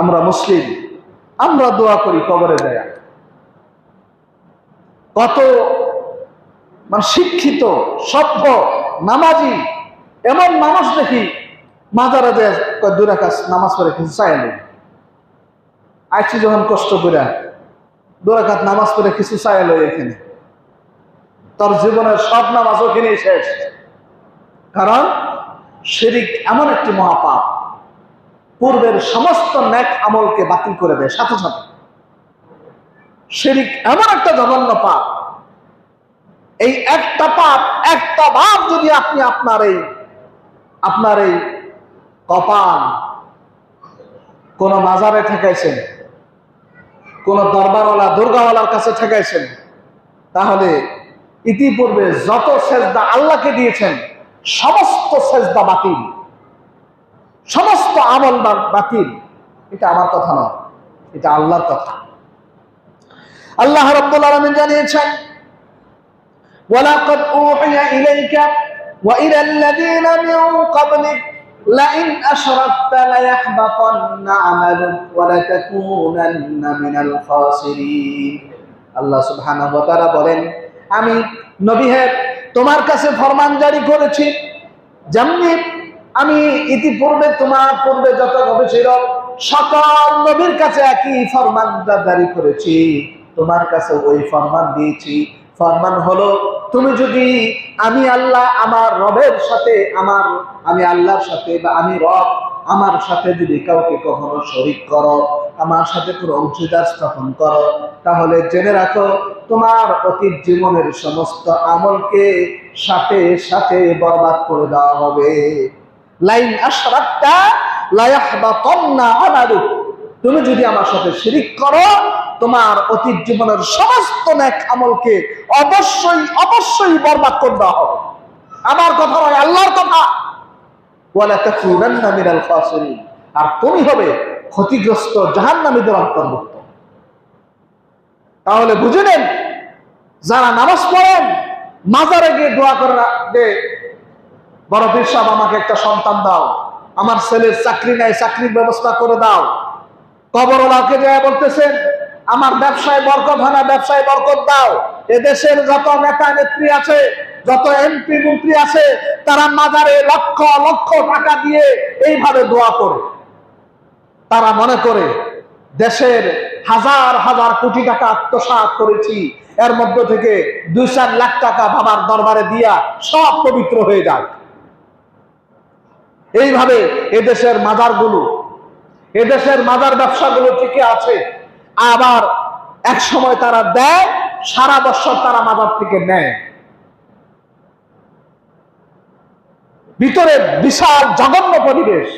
আমরা মুসলিম, আমরা দোয়া করি কবরে দেয়া। কত মানে শিক্ষিত, সভ্য, নামাজি, এমন মানুষ দেখি মাজারা যে দুরাকাশ নামাজ পড়ে চাইলে আইছি যখন কষ্ট করে দুরাকাত নামাজ পড়ে কিছু চাইলো এখানে। তার জীবনের সব নামাজ ওখানেই শেষ। কারণ শিরিক এমন একটি মহাপাপ। পূর্বের সমস্ত ন্যাক আমলকে বাতিল করে দেয়, সাথে সাথে। শিরিক এমন একটা জঘন্য পাপ। এই একটা পাপ, একটা ভাব যদি আপনি আপনার এই আপনার এই কপাল কোন মাজারে ঠেকাইছেন, কোন দরবারওয়ালা, দুর্গাওয়ালার কাছে ঠেকাইছেন, তাহলে ইতিপূর্বে যত সেজদা আল্লাহকে দিয়েছেন, সমস্ত সেজদা বাতিল। সমস্ত আমল বা- বাতিল এটা আমার কথা নয় এটা আল্লাহর কথা আল্লাহ রব্বুল আলমিন জানিয়েছেন ولقد أوحي إليك وإلى الذين من قبلك لئن أشركت ليحبطن عملك ولتكونن من الخاسرين আল্লাহ সুবহানাহু ওয়া তাআলা বলেন আমি নবী হে তোমার কাছে ফরমান জারি করেছি যেমনি আমি ইতিপূর্বে, তোমার পূর্বে যত নবী ছিল সকল নবীর কাছে একই ফরমান জারি করেছি। তোমার কাছে ওই ফরমান দিয়েছি। ফরমান হলো, তুমি যদি আমি আল্লাহ, আমার রবের সাথে, আমার, আমি আল্লাহর সাথে বা আমি রব, আমার সাথে যদি কাউকে কখনো শরিক করো, আমার সাথে কোনো অংশীদার স্থাপন করো, তাহলে জেনে রাখো, তোমার অতীত জীবনের সমস্ত আমলকে সাথে সাথে বরবাদ করে দেওয়া হবে। লাইন আশরাকটা লায়াহবাতান্না আমালুক তুমি যদি আমার সাথে শিরিক করো, তোমার অতীত জীবনের সমস্ত ন্যাক আমলকে অবশ্যই অবশ্যই বরবাদ করে দেওয়া হবে। আমার কথা নয়, আল্লাহর কথা। আর তুমি হবে ক্ষতিগ্রস্ত জাহান্নামীদের অন্তর্ভুক্ত তাহলে বুঝে নেন, যারা নামাজ পড়েন, মাজারে গিয়ে দোয়া করে বড় পীর সাহেব, আমাকে একটা সন্তান দাও। আমার ছেলের চাকরি নাই, চাকরির ব্যবস্থা করে দাও। কবরওয়ালাকে যায় বলতেছেন আমার ব্যবসায় বরকত হয় না, ব্যবসায় বরকত দাও। এদেশের যত নেতা নেত্রী আছে, যত এমপি মন্ত্রী আছে, তারা মাজারে লক্ষ লক্ষ টাকা দিয়ে এইভাবে দোয়া করে। তারা মনে করে, দেশের হাজার হাজার কোটি টাকা আত্মসাৎ করেছি। এর মধ্য থেকে দুই চার লাখ টাকা বাবার দরবারে দিয়া সব পবিত্র হয়ে যাক। এইভাবে এদেশের মাদারগুলো, এদেশের মাজার ব্যবসাগুলো টিকে আছে, আবার এক সময় তারা দেয়, সারা বছর তারা মাদার থেকে নেয়। ভিতরে বিশাল জঘন্য পরিবেশ।